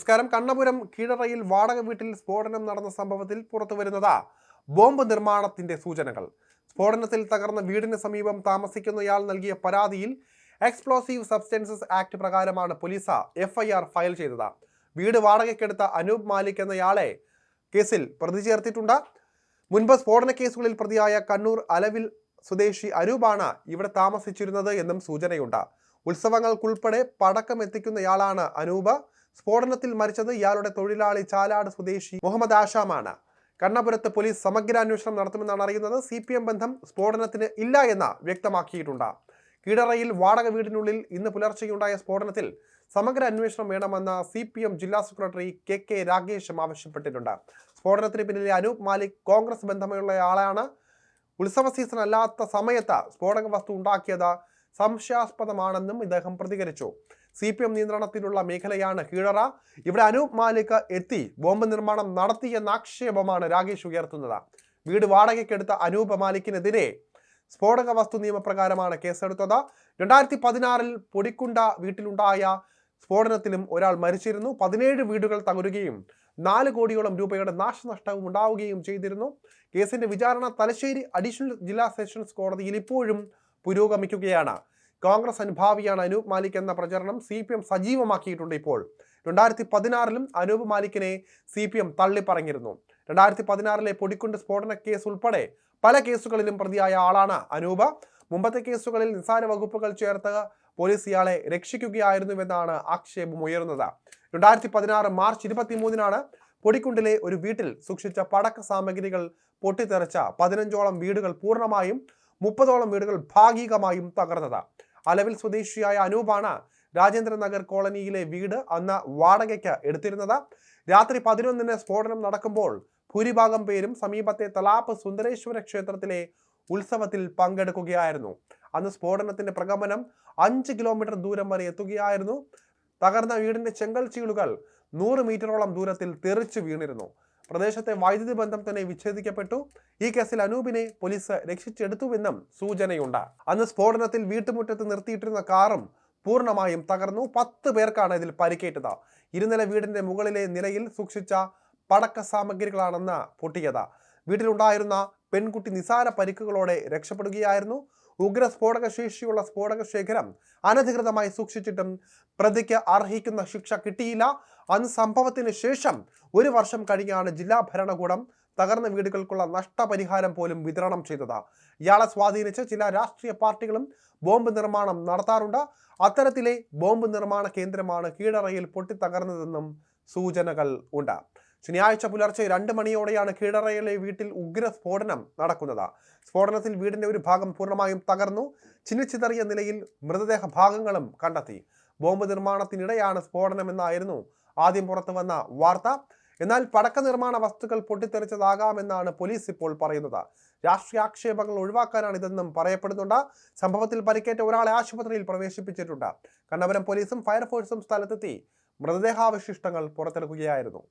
നമസ്കാരം. കണ്ണപുരം കീഴറയിൽ വാടക വീട്ടിൽ സ്ഫോടനം നടന്ന സംഭവത്തിൽ പുറത്തുവരുന്നത് ബോംബ് നിർമ്മാണത്തിന്റെ സൂചനകൾ. സ്ഫോടനത്തിൽ തകർന്ന വീടിന് സമീപം താമസിക്കുന്നയാൾ നൽകിയ പരാതിയിൽ എക്സ്പ്ലോസീവ് സബ്സ്റ്റൻസസ് ആക്ട് പ്രകാരമാണ് പോലീസ് എഫ്ഐആർ ഫയൽ ചെയ്തത്. വീട് വാടകയ്ക്കെടുത്ത അനൂപ് മാലിക് എന്നയാളെ കേസിൽ പ്രതി ചേർത്തിട്ടുണ്ട്. മുൻപ് സ്ഫോടന കേസുകളിൽ പ്രതിയായ കണ്ണൂർ അലവിൽ സ്വദേശി അനൂപാണ് ഇവിടെ താമസിച്ചിരുന്നത് എന്നും സൂചനയുണ്ട്. ഉത്സവങ്ങൾക്കുൾപ്പെടെ പടക്കം എത്തിക്കുന്നയാളാണ് അനൂപ്. സ്ഫോടനത്തിൽ മരിച്ചത് ഇയാളുടെ തൊഴിലാളി ചാലാട് സ്വദേശി മുഹമ്മദ് ആഷാമാണ്. കണ്ണപുരത്ത് പോലീസ് സമഗ്ര അന്വേഷണം നടത്തുമെന്നാണ് അറിയുന്നത്. സി പി എം ബന്ധം സ്ഫോടനത്തിന് ഇല്ല എന്ന് വ്യക്തമാക്കിയിട്ടുണ്ട്. കീടറയിൽ വാടക വീടിനുള്ളിൽ ഇന്ന് പുലർച്ചെയുണ്ടായ സ്ഫോടനത്തിൽ സമഗ്ര അന്വേഷണം വേണമെന്ന് സി പി എം ജില്ലാ സെക്രട്ടറി കെ കെ രാഗേഷും ആവശ്യപ്പെട്ടിട്ടുണ്ട്. സ്ഫോടനത്തിന് പിന്നിലെ അനൂപ് മാലിക് കോൺഗ്രസ് ബന്ധമുള്ള ആളാണ്. ഉത്സവ സീസൺ അല്ലാത്ത സമയത്ത് സ്ഫോടക വസ്തു ഉണ്ടാക്കിയത് സംശയാസ്പദമാണെന്നും ഇദ്ദേഹം പ്രതികരിച്ചു. സി പി എം നിയന്ത്രണത്തിലുള്ള മേഖലയാണ് കീഴറ. ഇവിടെ അനൂപ് മാലിക് എത്തി ബോംബ് നിർമ്മാണം നടത്തിയെന്ന ആക്ഷേപമാണ് രാകേഷ് ഉയർത്തുന്നത്. വീട് വാടകയ്ക്കെടുത്ത അനൂപ് മാലിക്കിനെതിരെ സ്ഫോടക വസ്തു നിയമപ്രകാരമാണ് കേസെടുത്തത്. രണ്ടായിരത്തി പതിനാറിൽ പൊടിക്കുണ്ട വീട്ടിലുണ്ടായ സ്ഫോടനത്തിലും ഒരാൾ മരിച്ചിരുന്നു. പതിനേഴ് വീടുകൾ തകരുകയും നാല് കോടിയോളം രൂപയുടെ നാശനഷ്ടവും ഉണ്ടാവുകയും ചെയ്തിരുന്നു. കേസിന്റെ വിചാരണ തലശ്ശേരി അഡീഷണൽ ജില്ലാ സെഷൻസ് കോടതിയിൽ ഇപ്പോഴും പുരോഗമിക്കുകയാണ്. കോൺഗ്രസ് അനുഭാവിയാണ് അനൂപ് മാലിക് എന്ന പ്രചരണം സി പി എം സജീവമാക്കിയിട്ടുണ്ട് ഇപ്പോൾ. രണ്ടായിരത്തി പതിനാറിലും അനൂപ് മാലിക്കിനെ സി പി എം തള്ളിപ്പറഞ്ഞിരുന്നു. രണ്ടായിരത്തി പതിനാറിലെ പൊടിക്കുണ്ട് സ്ഫോടന കേസ് ഉൾപ്പെടെ പല കേസുകളിലും പ്രതിയായ ആളാണ് അനൂപ്. മുമ്പത്തെ കേസുകളിൽ നിസ്സാര വകുപ്പുകൾ ചേർത്ത് പോലീസ് ഇയാളെ രക്ഷിക്കുകയായിരുന്നുവെന്നാണ് ആക്ഷേപം ഉയർന്നത് രണ്ടായിരത്തി പതിനാറ് മാർച്ച് ഇരുപത്തിമൂന്നിനാണ് പൊടിക്കുണ്ടിലെ ഒരു വീട്ടിൽ സൂക്ഷിച്ച പടക്ക സാമഗ്രികൾ പൊട്ടിത്തെറിച്ച പതിനഞ്ചോളം വീടുകൾ പൂർണമായും മുപ്പതോളം വീടുകൾ ഭാഗികമായും തകർന്നത്. അലവിൽ സ്വദേശിയായ അനൂപാണ് രാജേന്ദ്ര നഗർ കോളനിയിലെ വീട് അന്ന് വാടകയ്ക്ക് എടുത്തിരുന്നത്. രാത്രി പതിനൊന്നിന് സ്ഫോടനം നടക്കുമ്പോൾ ഭൂരിഭാഗം പേരും സമീപത്തെ തലാപ്പ് സുന്ദരേശ്വര ക്ഷേത്രത്തിലെ ഉത്സവത്തിൽ പങ്കെടുക്കുകയായിരുന്നു. അന്ന് സ്ഫോടനത്തിന്റെ പ്രകമ്പനം അഞ്ച് കിലോമീറ്റർ ദൂരം വരെ എത്തുകയായിരുന്നു. തകർന്ന വീടിന്റെ ചെങ്കൽ ചീളുകൾ നൂറ് മീറ്ററോളം ദൂരത്തിൽ തെറിച്ചു വീണിരുന്നു. പ്രദേശത്തെ വൈദ്യുതി ബന്ധം തന്നെ വിച്ഛേദിക്കപ്പെട്ടു. ഈ കേസിൽ അനൂപിനെ പോലീസ് രക്ഷിച്ചെടുത്തുവെന്നും സൂചനയുണ്ട്. അന്ന് സ്ഫോടനത്തിൽ വീട്ടുമുറ്റത്ത് നിർത്തിയിട്ടിരുന്ന കാറും പൂർണമായും തകർന്നു. പത്ത് പേർക്കാണ് ഇതിൽ പരിക്കേറ്റത്. ഇരുനില വീടിന്റെ മുകളിലെ നിലയിൽ സൂക്ഷിച്ച പടക്ക സാമഗ്രികളാണെന്ന് പൊട്ടിയത്. വീട്ടിലുണ്ടായിരുന്ന പെൺകുട്ടി നിസാര പരിക്കുകളോടെ രക്ഷപ്പെടുകയായിരുന്നു. ഉഗ്ര സ്ഫോടക ശേഷിയുള്ള സ്ഫോടക ശേഖരം അനധികൃതമായി സൂക്ഷിച്ചിട്ടും പ്രതിക്ക് അർഹിക്കുന്ന ശിക്ഷ കിട്ടിയില്ല. അന്ന് സംഭവത്തിന് ശേഷം ഒരു വർഷം കഴിഞ്ഞാണ് ജില്ലാ ഭരണകൂടം തകർന്ന വീടുകൾക്കുള്ള നഷ്ടപരിഹാരം പോലും വിതരണം ചെയ്തത്. ഇയാളെ സ്വാധീനിച്ച് ചില രാഷ്ട്രീയ പാർട്ടികളും ബോംബ് നിർമ്മാണം നടത്താറുണ്ട്. അത്തരത്തിലെ ബോംബ് നിർമ്മാണ കേന്ദ്രമാണ് കീഴറയിൽ പൊട്ടിത്തകർന്നതെന്നും സൂചനകൾ ഉണ്ട്. ശനിയാഴ്ച പുലർച്ചെ രണ്ട് മണിയോടെയാണ് കീഴറയിലെ വീട്ടിൽ ഉഗ്ര സ്ഫോടനം നടക്കുന്നത്. സ്ഫോടനത്തിൽ വീടിന്റെ ഒരു ഭാഗം പൂർണമായും തകർന്നു. ചിന്നിച്ചിതറിയ നിലയിൽ മൃതദേഹ ഭാഗങ്ങളും കണ്ടെത്തി. ബോംബ് നിർമ്മാണത്തിനിടെയാണ് സ്ഫോടനമെന്നായിരുന്നു ആദ്യം പുറത്തു വന്ന വാർത്ത. എന്നാൽ പടക്ക നിർമ്മാണ വസ്തുക്കൾ പൊട്ടിത്തെറിച്ചതാകാമെന്നാണ് പോലീസ് ഇപ്പോൾ പറയുന്നത്. രാഷ്ട്രീയ ആക്ഷേപങ്ങൾ ഒഴിവാക്കാനാണ് ഇതെന്നും പറയപ്പെടുന്നുണ്ട്. സംഭവത്തിൽ പരിക്കേറ്റ ഒരാളെ ആശുപത്രിയിൽ പ്രവേശിപ്പിച്ചിട്ടുണ്ട്. കണ്ണപുരം പോലീസും ഫയർഫോഴ്സും സ്ഥലത്തെത്തി മൃതദേഹാവശിഷ്ടങ്ങൾ പുറത്തെടുക്കുകയായിരുന്നു